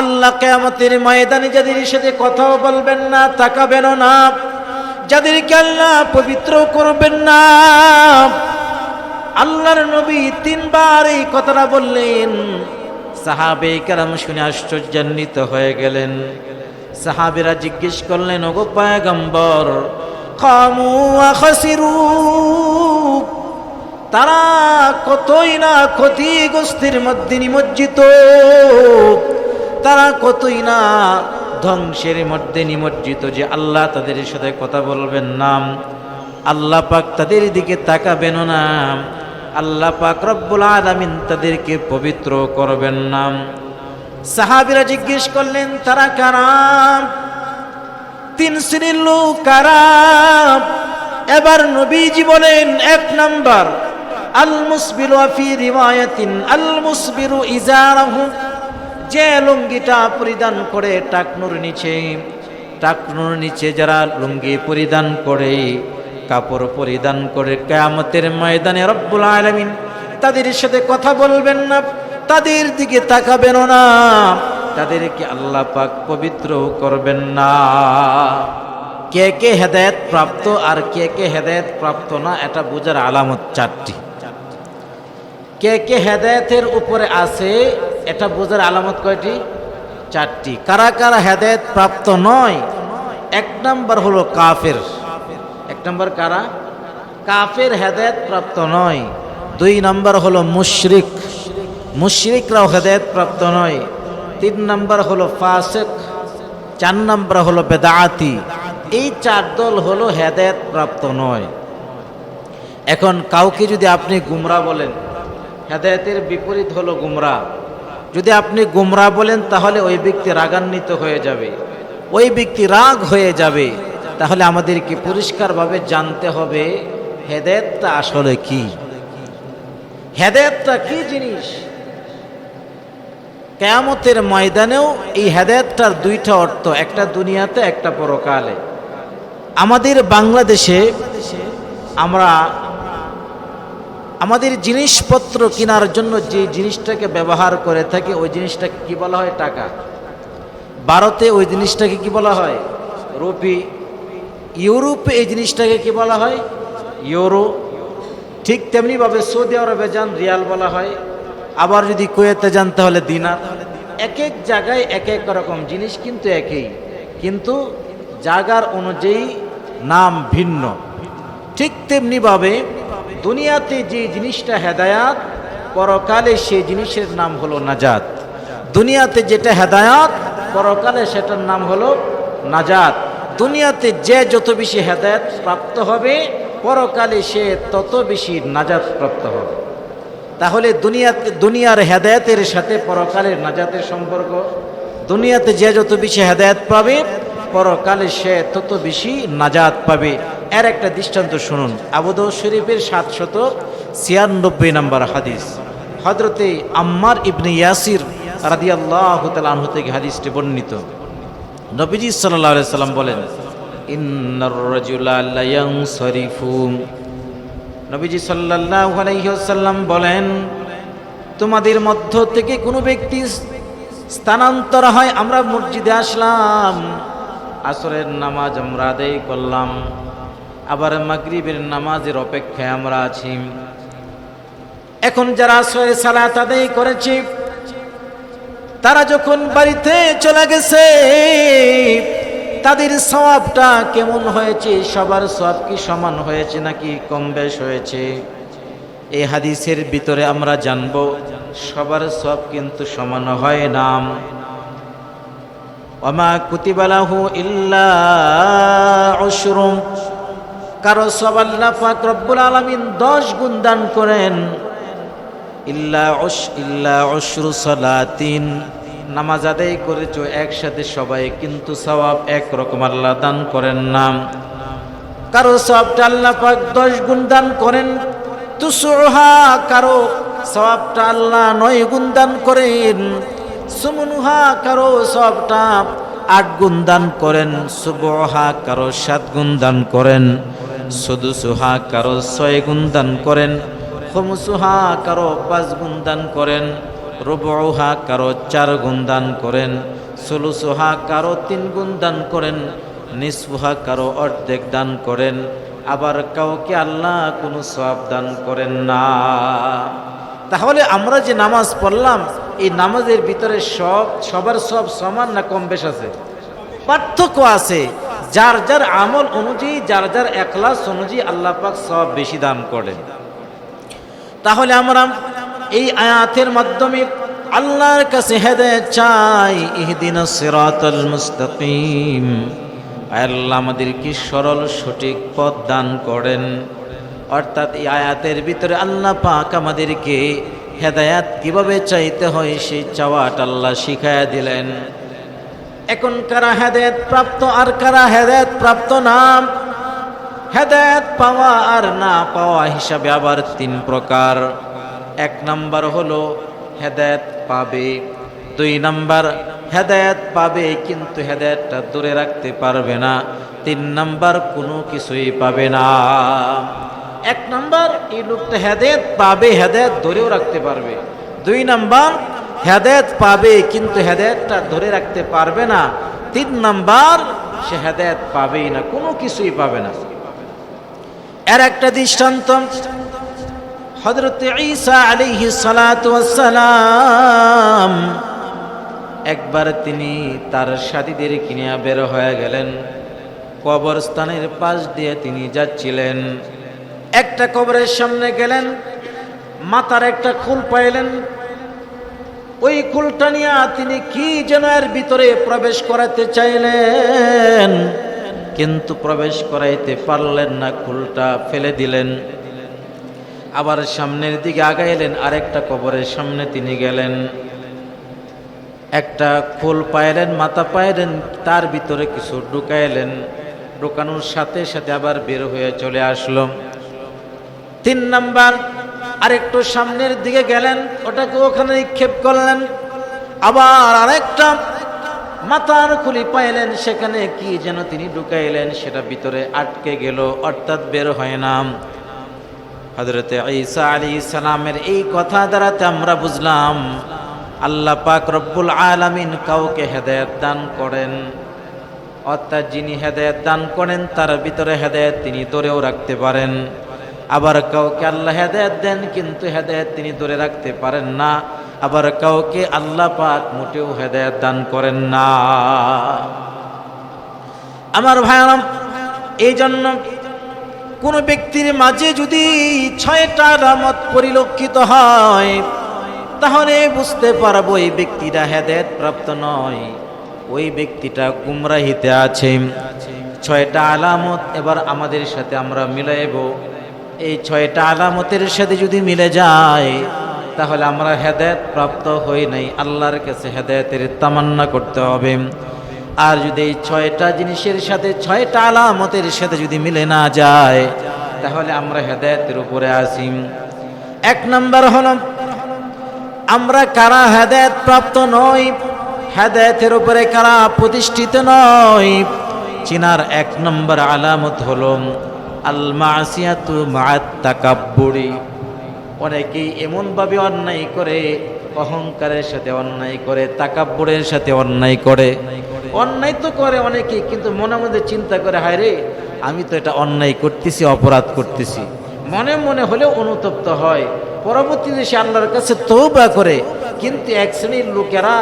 আল্লাহ কেয়ামতের ময়দানে যাদের সাথে কথাও বলবেন না তাকাবেন না, যাদেরকে আল্লাহ পবিত্র করবেন না। আল্লাহর নবী তিনবার এই কথাটা বললেন। সাহাবে কারাম শুনে আশ্চর্যান্বিত হয়ে গেলেন। সাহাবেরা জিজ্ঞেস করলেন, ওগো পায়গম্বর খাসিরু? তারা কতই না ক্ষতিগ্রস্তের মধ্যে নিমজ্জিত। তারা কতই না ধ্বংসের মধ্যে নিমজ্জিত যে আল্লাহ তাদের সাথে কথা বলবেন নাম। আল্লাহ পাক তাদের দিকে তাকাবেন না। আল্লাহ পাক রব্বুল আলামিন তাদেরকে পবিত্র করবেন নাম। সাহাবিরা জিজ্ঞেস করলেন, তারা কারাম তিন শ্রেণির লোক কারাম এবার নবীজি বলেন, এক নাম্বার আল মুসবিরু ফি রিওয়ায়াতিন আল মুসবিরু ইজারাহু যে লুঙ্গিটা পরিধান করে টাকনুর নিচে টাকনুর নিচে যারা লুঙ্গি পরিধান করে, কাপড় পরিধান করে কেয়ামতের ময়দানে রব্বুল আলামিন তাদের সাথে কথা বলবেন না, তাদের দিকে তাকাবেন না, তাদেরকে আল্লাহ পাক পবিত্র করবেন না। কে কে হেদায়েত প্রাপ্ত আর কে কে হেদায়েত প্রাপ্ত না, এটা বোঝার আলামত চারটি। কে কে হেদায়েতের উপরে আছে এটা বোঝার আলামত কয়টি? চারটি। কারা কারা হেদায়েত প্রাপ্ত নয়? এক নম্বর হলো কাফের। এক নম্বর কারা? কাফের হেদায়েত প্রাপ্ত নয়। দুই নম্বর হলো মুশরিক। মুশরিকরাও হেদায়েত প্রাপ্ত নয়। তিন নম্বর হলো ফাসেক। চার নম্বর হলো বেদাআতি। এই চার দল হলো হেদায়েত প্রাপ্ত নয়। এখন কাউকে যদি আপনি গুমরা বলেন, হেদায়েতের বিপরীত হলো গুমরা। যদি আপনি গুমরা বলেন, তাহলে ওই ব্যক্তি রাগান্বিত হয়ে যাবে। ওই ব্যক্তি রাগ হয়ে যাবে। তাহলে আমাদেরকে পরিষ্কারভাবে জানতে হবে, হেদায়েতটা আসলে কি? হেদায়েতটা কি জিনিস? কেয়ামতের ময়দানেও এই হেদায়েতটার দুইটা অর্থ, একটা দুনিয়াতে, একটা পরকালে। আমাদের বাংলাদেশে আমরা আমাদের জিনিসপত্র কেনার জন্য যে জিনিসটাকে ব্যবহার করে থাকি, ওই জিনিসটাকে কি বলা হয়? টাকা। ভারতে ওই জিনিসটাকে কি বলা হয়? রুপি। ইউরোপে এই জিনিসটাকে কি বলা হয়? ইউরো। ঠিক তেমনিভাবে সৌদি আরবে যান, রিয়াল বলা হয়। আবার যদি কুয়েতে যান, তাহলে দিনার। এক এক জায়গায় এক এক রকম জিনিস কিন্তু একই। কিন্তু জায়গার অনুযায়ী নাম ভিন্ন। ঠিক তেমনিভাবে দুনিয়াতে যে জিনিসটা হেদায়াত, পরকালে সেই জিনিসের নাম হলো নাজাত। দুনিয়াতে যেটা হেদায়াত, পরকালে সেটার নাম হলো নাজাত। দুনিয়াতে যে যত বেশি হেদায়াত প্রাপ্ত হবে, পরকালে সে তত বেশি নাজাত প্রাপ্ত হবে। তাহলে দুনিয়াতে, দুনিয়ার হেদায়েতের সাথে পরকালের নাজাতের সম্পর্ক? দুনিয়াতে যে যত বেশি হেদায়েত পাবে পরকালে সে তত বেশি নাজাত পাবে। এর একটা দৃষ্টান্ত শুনুন। আবুদ শরীফের সাতশত ছিয়ানব্বই নম্বর হাদিস। হজরতে আম্মার ইবনে ইয়াসির রাদিয়াল্লাহ তালাহ থেকে হাদিসটি বর্ণিত। নবীজি সাল্লাহ সাল্লাম বলেন নবীজি সাল্লাল্লাহু আলাইহি ওয়াসাল্লাম বলেন, তোমাদের মধ্য থেকে কোনো ব্যক্তি স্থানান্তর হয়, আমরা মসজিদে আসলাম। আসরের নামাজ আমরা আদায় করলাম। আবার মাগরিবের নামাজের অপেক্ষায় আমরা আছি। এখন যারা আসরের সালাত আদায় করেছি, তারা যখন বাড়িতে চলে গেছে, তাদের সওয়াবটা কেমন হয়েছে? সবার সওয়াব কি সমান হয়েছে নাকি কম বেশ হয়েছে? এই হাদিসের ভিতরে আমরা জানব, সবার সব কিন্তু সমান হয় না। ওমা কুতিবালাহু ইল্লা অশ্রুম কারও সব আল্লাহ পাক রব্বুল আলামিন দশ গুণ দান করেন, ইল্লা অশ ইল্লা অশ্রু সলাতিন। নামাজ আদায় করেছ একসাথে সবাই, কিন্তু সবাব একরকম আল্লাহ দান করেন না। কারও সবটা আল্লাহ পাক দশ গুণ দান করেন, তুসুহা, কারও সবটা আল্লাহ নয় গুণ দান করেন। সুমনুহা কারও সবটা আট গুণ দান করেন, সুবহা কারও সাত গুণ দান করেন, সুদুসুহা কারও ছয় গুণ দান করেন, খমসুহা কারও পাঁচ গুণ দান করেন রুবহা কারও চার গুণ দান করেন, সুলুসুহা কারও তিন গুণ দান করেন, নিসফুহা কারও অর্ধেক দান করেন, আবার কাউকে আল্লাহ কোনো সব দান করেন না। তাহলে আমরা যে নামাজ পড়লাম এই নামাজের ভিতরে সব, সবার সব সমান না কম বেশ আছে? পার্থক্য আছে। যার যার আমল অনুযায়ী, যার যার একলাস অনুযায়ী আল্লাহ পাক সব বেশি দান করেন। তাহলে আমরা এই আয়াতের মাধ্যমে আল্লাহর কাছে হেদায়েত চাই, ইহদিনা সিরাতাল মুস্তাকিম। আল্লাহ আমাদেরকে সরল, সঠিক পথ দান করেন। অর্থাৎ এই আয়াতের ভিতরে আল্লাহ পাক আমাদেরকে হেদায়াত কীভাবে চাইতে হয় সেই চাওয়াটা আল্লাহ শিখায়া দিলেন। এখন কারা হেদায়ত প্রাপ্ত আর কারা হেদায়ত প্রাপ্ত নাম? হেদায়ত পাওয়া আর না পাওয়া হিসাবে আবার তিন প্রকার। এক নাম্বার হলো হেদায়ত পাবে। দুই নাম্বার, হেদায়ত পাবে কিন্তু হেদায়তটা দূরে রাখতে পারবে না। তিন নাম্বার, কোনো কিছুই পাবে না। এক নাম্বার, এই লোকটা হেদায়ত পাবে, হেদায়ত ধরেও রাখতে পারবে। দুই নাম্বার, হেদায়ত পাবে, কিন্তু হেদায়তটা ধরে রাখতে পারবে না। তিন নাম্বার, সে হেদায়ত পাবেই না, কোনো কিছুই পাবে না। এর একটা দৃষ্টান্ত হজরত ঈসা সালাতু সালাম একবার তিনি তার সাথীদের কিনিয়া বের হয়ে গেলেন। কবরস্থানের পাশ দিয়ে তিনি যাচ্ছিলেন। একটা কবরের সামনে গেলেন, মাথার একটা খুল পাইলেন। ওই খুলটা নিয়ে তিনি কি যেন এর ভিতরে প্রবেশ করাতে চাইলেন, কিন্তু প্রবেশ করাইতে পারলেন না, খুলটা ফেলে দিলেন। আবার সামনের দিকে আগাইলেন, আরেকটা কবরের সামনে তিনি গেলেন। একটা খোল পাইলেন, মাথা পাইলেন, তার ভিতরে কিছু ঢুকাইলেন। ঢুকানোর সাথে সাথে আবার বের হয়ে চলে আসলো। তিন নাম্বার, আরেকটু সামনের দিকে গেলেন, ওটাকে ওখানে নিক্ষেপ করলেন। আবার আরেকটা মাথার খুলি পাইলেন, সেখানে কি যেন তিনি ঢুকাইলেন, সেটা ভিতরে আটকে গেল, অর্থাৎ বের হয় না। হজরতে ঈসা আলী সালামের এই কথা দ্বারাতে আমরা বুঝলাম, আল্লাহ পাক রব্বুল আলামিন কাউকে হেদায়ত দান করেন। অর্থাৎ যিনি হেদায়ত দান করেন, তার ভিতরে হেদায়ত তিনি ধরেও রাখতে পারেন। আবার কাউকে আল্লাহ হেদায়ত দেন, কিন্তু হেদায়ত তিনি ধরে রাখতে পারেন না। আবার কাউকে আল্লাহ পাক মোটেও হেদায়ত দান করেন না। আমার ভাইরাম এই জন্য কোনো ব্যক্তির মাঝে যদি ছয়টা রামত পরিলক্ষিত হয়, তাহলে বুঝতে পারব এই ব্যক্তিটা হেদায়ত প্রাপ্ত নয়। ওই ব্যক্তিটা গুমরাহিতে আছে। ছয়টা আলামত এবার আমাদের সাথে আমরা মিলাইব। এই ছয়টা আলামতের সাথে যদি মিলে যায়, তাহলে আমরা হেদায়ত প্রাপ্ত হই নাই। আল্লাহর কাছে হেদায়তের তামান্না করতে হবে। আর যদি এই ছয়টা জিনিসের সাথে, ছয়টা আলামতের সাথে যদি মিলে না যায়, তাহলে আমরা হেদায়তের উপরে আসি এক নম্বর হল, আমরা কারা হেদায়ত প্রাপ্ত নই, হেদায়তের উপরে কারা প্রতিষ্ঠিত নয় চিনার এক নম্বর আলামত হল আল মাসিয়াতু মাআত তাকাব্বুরি অনেকেই এমনভাবে অন্যায় করে, অহংকারের সাথে অন্যায় করে, তাকাব্বুরের সাথে অন্যায় করে। অন্যায় তো করে অনেকেই, কিন্তু মনে মধ্যে চিন্তা করে, হায় রে, আমি তো এটা অন্যায় করতেছি, অপরাধ করতেছি। মনে মনে হলেও অনুতপ্ত হয়। পরবর্তীতে সে আল্লাহর কাছে তৌবা করে, কিন্তু এক শ্রেণির লোকেরা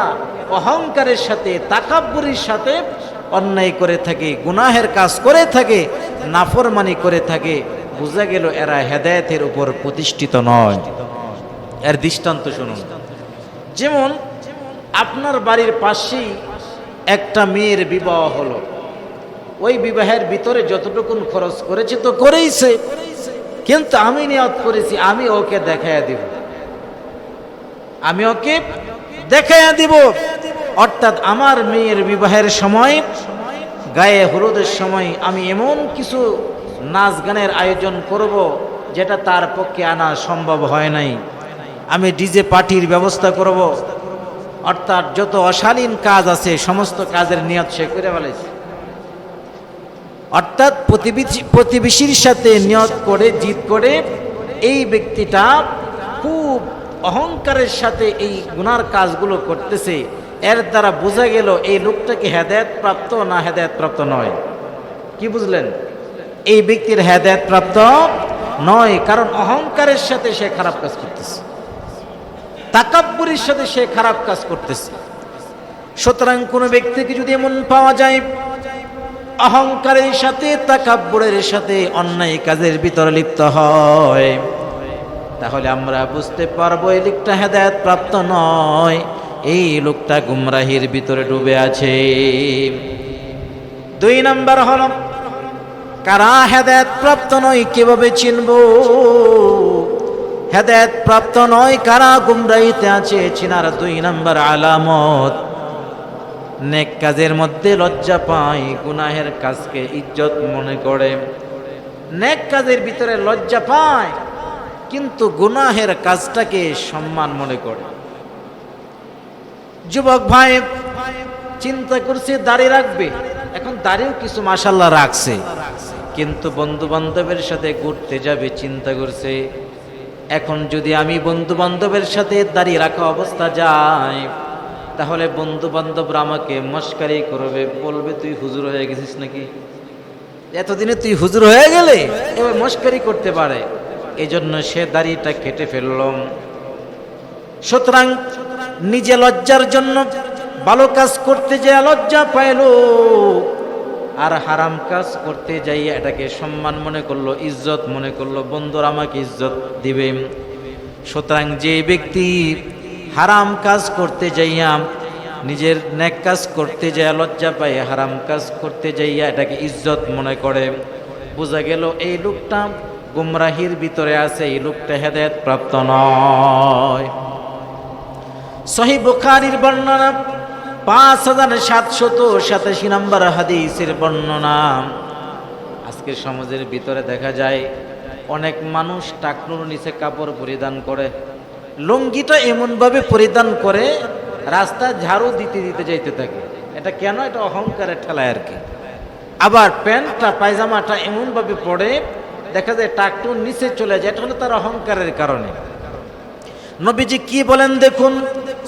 অহংকারের সাথে, তাকাব্বুরির সাথে অন্যায় করে থাকে, গুনাহের কাজ করে থাকে, নাফরমানি করে থাকে, বোঝা গেল এরা হেদায়েতের উপর প্রতিষ্ঠিত নয়। এর দৃষ্টান্ত শুনুন। যেমন, আপনার বাড়ির পাশেই একটা মেয়ের বিবাহ হলো। ওই বিবাহের ভিতরে যতটুকুন খরচ করেছে তো করেইছে। কিন্তু আমি নিয়ত করেছি, আমি ওকে দেখাইয়া দিব। আমি ওকে দেখাইয়া দিব। অর্থাৎ আমার মেয়ের বিবাহের সময়, গায়ে হলুদের সময় আমি এমন কিছু নাচ গানের আয়োজন করব যেটা তার পক্ষে আনা সম্ভব হয় নাই। আমি ডিজে পার্টির ব্যবস্থা করব। অর্থাৎ যত অশালীন কাজ আছে, সমস্ত কাজের নিয়ত সে করে ফেলেছে। অর্থাৎ প্রতিবেশী প্রতিবেশীর সাথে নিয়ত করে জিত করে এই ব্যক্তিটা খুব অহংকারের সাথে এই গুনার কাজগুলো করতেছে। এর দ্বারা বোঝা গেল এই লোকটাকে হেদায়ত প্রাপ্ত না হেদায়ত প্রাপ্ত নয়। কি বুঝলেন? এই ব্যক্তির হেদায়ত প্রাপ্ত নয়, কারণ অহংকারের সাথে সে খারাপ কাজ করতেছে। তাকাব্বুরের সাথে সে খারাপ কাজ করতেছে। সুতরাং কোনো ব্যক্তিকে যদি এমন পাওয়া যায়, অহংকারের সাথে, তাকাব্বুরের সাথে অন্যায় কাজের ভিতরে লিপ্ত হয়। তাহলে আমরা বুঝতে পারব এই লোকটা হেদায়ত প্রাপ্ত নয়। এই লোকটা গুমরাহির ভিতরে ডুবে আছে। দুই নাম্বার হল, কারা হেদায়ত প্রাপ্ত নয় কীভাবে চিনব? হেদায়ত প্রাপ্ত নয় কারা গুমরাহিতে আছে চিনার দুই নাম্বার আলামত। নেক কাজের মধ্যে লজ্জা পায়, গুনাহের কাজকে ইজ্জত মনে করে। নেক কাজের ভিতরে লজ্জা পায়, কিন্তু গুনাহের কাজটাকে সম্মান মনে করে। যুবক ভাই, চিন্তা করছে, দাড়ি রাখবে। এখন দাড়িও কিছু মাসাল্লাহ রাখছে। কিন্তু বন্ধু বান্ধবের সাথে ঘুরতে যাবে, চিন্তা করছে, এখন যদি আমি বন্ধু বান্ধবের সাথে দাঁড়িয়ে রাখা অবস্থা যাই তাহলে বন্ধু বান্ধবরা আমাকে মস্কারি করবে, বলবে, তুই হুজুর হয়ে গেছিস নাকি? এতদিনে তুই হুজুর হয়ে গেলে এবার মস্কারি করতে পারে। এই জন্য সে দাড়িটা কেটে ফেললাম। সুতরাং নিজে লজ্জার জন্য ভালো কাজ করতে যে লজ্জা পাইল আর হারাম কাজ করতে যাই এটাকে সম্মান মনে করল, ইজ্জত মনে করল, বন্ধুরা আমাকে ইজ্জত দিবে। সুতরাং যে ব্যক্তি হারাম কাজ করতে যাইয়া নিজের নেক কাজ করতে যাইয়া লজ্জা পাই হারাম কাজ করতে যাইয়া এটাকে ইজ্জত মনে করে। বোঝা গেল এই লোকটা গুমরাহির ভিতরে আছে, এই লোকটা হেদায়ত প্রাপ্ত নয়। সহি বুখারির বর্ণনা, পাঁচ হাজার সাতশত সাতাশি নম্বর হাদিসের বর্ণনা। আজকের সমাজের ভিতরে দেখা যায়, অনেক মানুষ টাকনুর নিচে কাপড় পরিধান করে, লুঙ্গিটা এমনভাবে পরিধান করে, রাস্তা ঝাড়ু দিতে দিতে যাইতে থাকে। এটা কেন? এটা অহংকারের ঠেলায় আর কি। আবার প্যান্টটা, পায়জামাটা এমনভাবে পরে, দেখা যায় টাকটুর নিচে চলে যায়, এটা হলো তার অহংকারের কারণে। নবীজি কি বলেন দেখুন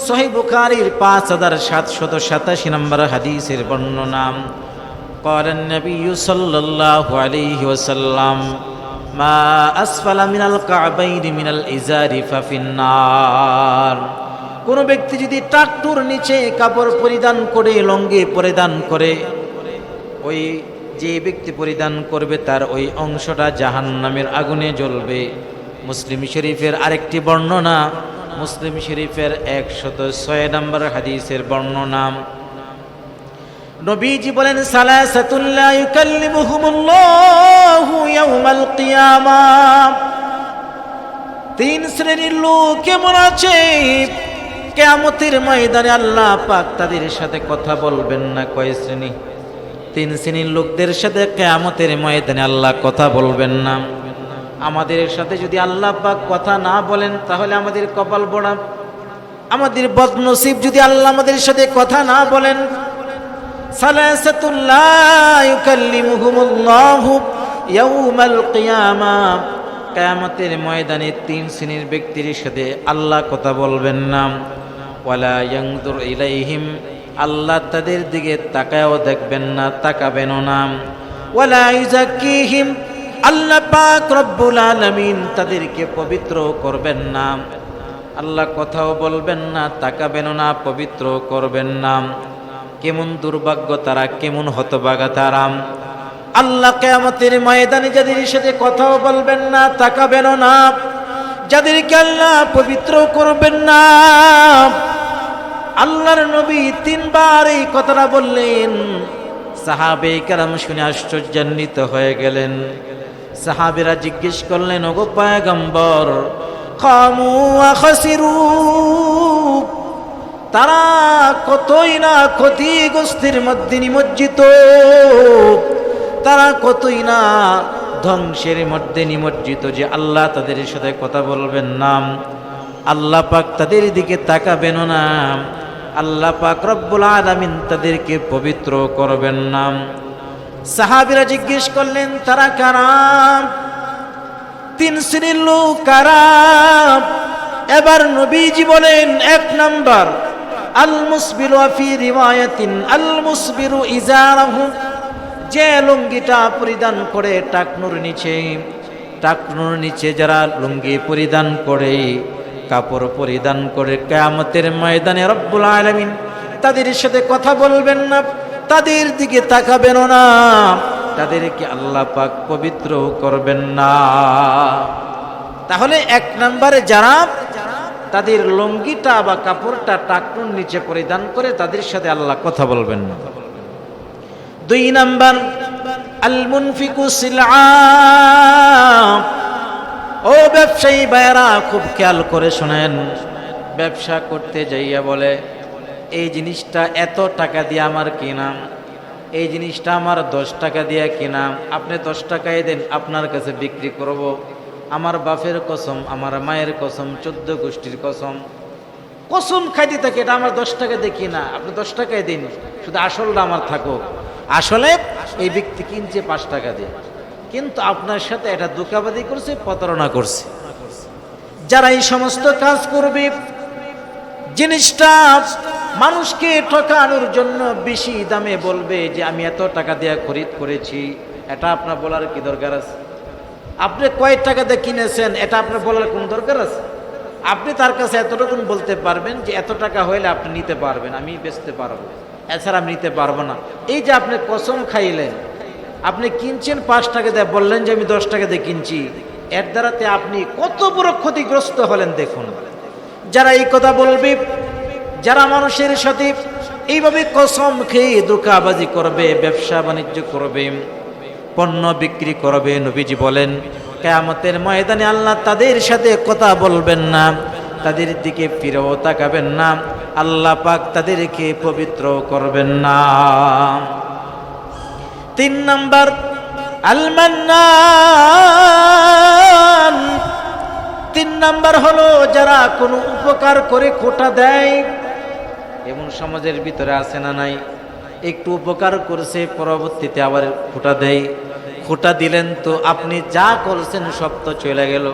সহি বুখারির পাঁচ হাজার সাতশত সাতাশি নম্বর হাদিসের বর্ণনা قال النبي صلى الله عليه وسلم ما أسفل من الكعبين من الإزار ففي النار কোন ব্যক্তি যদি টাকটুর নিচে কাপড় পরিধান করে লঙ্গি পরিধান করে ওই যে ব্যক্তি পরিধান করবে তার ওই অংশটা জাহান্নামের আগুনে জ্বলবে মুসলিম শরীফের আরেকটি বর্ণনা মুসলিম শরীফের একশত ছয় নম্বর হাদিসের বর্ণনা। নবীজি বলেন তিন শ্রেণির লোক কেমন আছে? কেয়ামতের ময়দানে আল্লাহ পাক তাদের সাথে কথা বলবেন না কয় শ্রেণি? তিন শ্রেণির লোকদের সাথে কেয়ামতের ময়দানে আল্লাহ কথা বলবেন না। আমাদের সাথে যদি আল্লাহ পাক কথা না বলেন, তাহলে আমাদের কপাল বড়া। আমাদের বদনসিব যদি আল্লাহ আমাদের সাথে কথা না বলেন। কায়ামতের ময়দানে তিন শ্রেণির ব্যক্তির সাথে আল্লাহ কথা বলবেন না। ওয়ালা ইয়াংদুর ইলাইহিম, আল্লাহ তাদের দিকে তাকায়ও দেখবেন না, তাকাবেনও না। ওয়ালা ইউজাক্কিহিম আল্লাহ পাক রব্বুল আলামিন তাদেরকে পবিত্র করবেন না। আল্লাহ কথাও বলবেন না তাকাবেন না, পবিত্র করবেন না। কেমন দুর্ভাগ্য তারা, কেমন হতবাগা তারা। আল্লাহ কেয়ামতের ময়দানে যাদের সাথে কথাও বলবেন না তাকাবেন না। যাদেরকে আল্লাহ পবিত্র করবেন না। আল্লাহর নবী তিনবার এই কথাটা বললেন সাহাবে কারাম শুনে আশ্চর্যান্বিত হয়ে গেলেন। সাহাবেরা জিজ্ঞেস করলেন, ওগো পায়গম্বর খামু তারা কতই না ক্ষতিগ্রস্তের মধ্যে নিমজ্জিত? তারা কতই না ধ্বংসের মধ্যে নিমজ্জিত? যে আল্লাহ তাদের সাথে কথা বলবেন নাম আল্লাহ পাক তাদের দিকে তাকাবেন না। আল্লাহ পাক রব্বুল আলামিন তাদেরকে পবিত্র করবেন না। সাহাবিরা জিজ্ঞেস করলেন, তারা কারা? তিন শ্রেণির লোক কারা? এবার নবীজি বলেন, এক নাম্বার আল মুসবিরু ফি রিওয়ায়াতিন আল মুসবিরু ইজারাহু। যে লুঙ্গিটা পরিধান করে টাকনুর নিচে টাকনুর নিচে যারা লুঙ্গি পরিধান করে কাপড় পরিধান করে কেয়ামতের ময়দানে রব্বুল আলামিন তাদের সাথে কথা বলবেন না, তাদের দিকে তাকাবেন না, তাদেরকে আল্লাহ পাক পবিত্র করবেন না। তাহলে এক নম্বরে যারা তাদের লুঙ্গিটা বা কাপড়টা টাকনুর নিচে পরিধান করে তাদের সাথে আল্লাহ কথা বলবেন না। দুই নাম্বার আল মুনফিকু সিলআ ও ব্যবসায়ী ভাইয়েরা, খুব খেয়াল করে শোনেন। ব্যবসা করতে যাইয়া বলে, এই জিনিসটা এত টাকা দিয়ে আমার কিনাম এই জিনিসটা আমার দশ টাকা দিয়ে কিনাম আপনি দশ টাকায় দেন, আপনার কাছে বিক্রি করব। আমার বাপের কসম, আমার মায়ের কসম, চোদ্দ গোষ্ঠীর কসম। কসম খাইতে থাকে, এটা আমার দশ টাকা দিয়ে কিনা। আপনি দশ টাকায় দিন, শুধু আসলটা আমার থাকুক। আসলে এই ব্যক্তি কিনছে পাঁচ টাকা দিয়ে। কিন্তু আপনার সাথে এটা দোকাবাদি করছে, প্রতারণা করছে। যারা এই সমস্ত কাজ করবে, জিনিসটা মানুষকে ঠকানোর জন্য বেশি দামে বলবে যে, আমি এত টাকা দিয়ে খরিদ করেছি। এটা আপনার বলার কি দরকার আছে? আপনি কয়েক টাকা দিয়ে কিনেছেন, এটা আপনার বলার কোন দরকার আছে? আপনি তার কাছে এতটুকুন বলতে পারবেন যে, এত টাকা হইলে আপনি নিতে পারবেন, আমি বেচতে পারব। এছাড়া আমি নিতে পারব না। এই যে আপনি কসম খাইলেন আপনি কিনছেন পাঁচ টাকা দিয়ে, বললেন যে আমি দশ টাকা দিয়ে কিনছি। এর দ্বারাতে আপনি কত বড় ক্ষতিগ্রস্ত হলেন দেখুন। যারা এই কথা বলবে, যারা মানুষের সাথে এইভাবে কসম খেয়ে দোকাবাজি করবে, ব্যবসা বাণিজ্য করবে, পণ্য বিক্রি করবে, নবীজি বলেন, কেয়ামতের ময়দানে আল্লাহ তাদের সাথে কথা বলবেন না, তাদের দিকে ফিরেও তাকাবেন না, আল্লাহ পাক তাদেরকে পবিত্র করবেন না। তিন নম্বর, আলমান্নান। তিন নাম্বার হলো, যারা কোনো উপকার করে খোটা দেয়, এমন সমাজের ভিতরে আছে না নাই? একটু উপকার করছে, পরবর্তীতে আবার খোটা দেয়। খোটা দিলেন তো আপনি যা করছেন সব তো চলে গেল।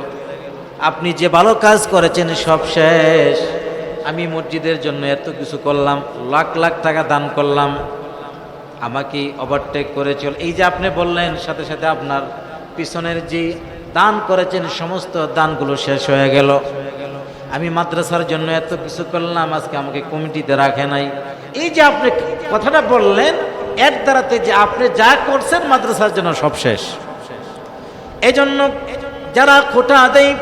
আপনি যে ভালো কাজ করেছেন সব শেষ। আমি মসজিদের জন্য এত কিছু করলাম, লাখ লাখ টাকা দান করলাম। আমাকে ওভারটেক করে চল এই যে আপনি বললেন, সাথে সাথে আপনার পিছনের যে দান করেছেন, সমস্ত দানগুলো শেষ হয়ে গেল। আমি মাদ্রাসার জন্য এত কিছু করলাম, আজকে আমাকে কমিটিতে রাখে নাই। এই যে আপনি কথাটা বললেন, এর দ্বারাতে যে আপনি যা করছেন, মাদ্রাসার জন্য সব শেষ। এই জন্য যারা খোটা দেয়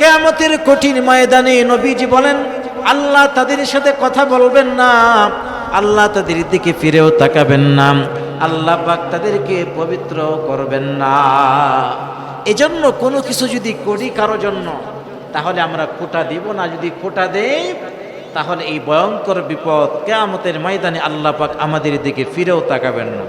কেয়ামতের কঠিন ময়দানে নবীজি বলেন, আল্লাহ তাদের সাথে কথা বলবেন না। আল্লাহ তাদের দিকে ফিরেও তাকাবেন না। আল্লাহ পাক তাদেরকে পবিত্র করবেন না। এজন্য কোনো কিছু যদি করি কারও জন্য, তাহলে আমরা কোটা দিব না। যদি কোটা দেই, তাহলে এই ভয়ঙ্কর বিপদ কেয়ামতের ময়দানে আল্লাহ পাক আমাদের দিকে ফিরেও তাকাবেন না।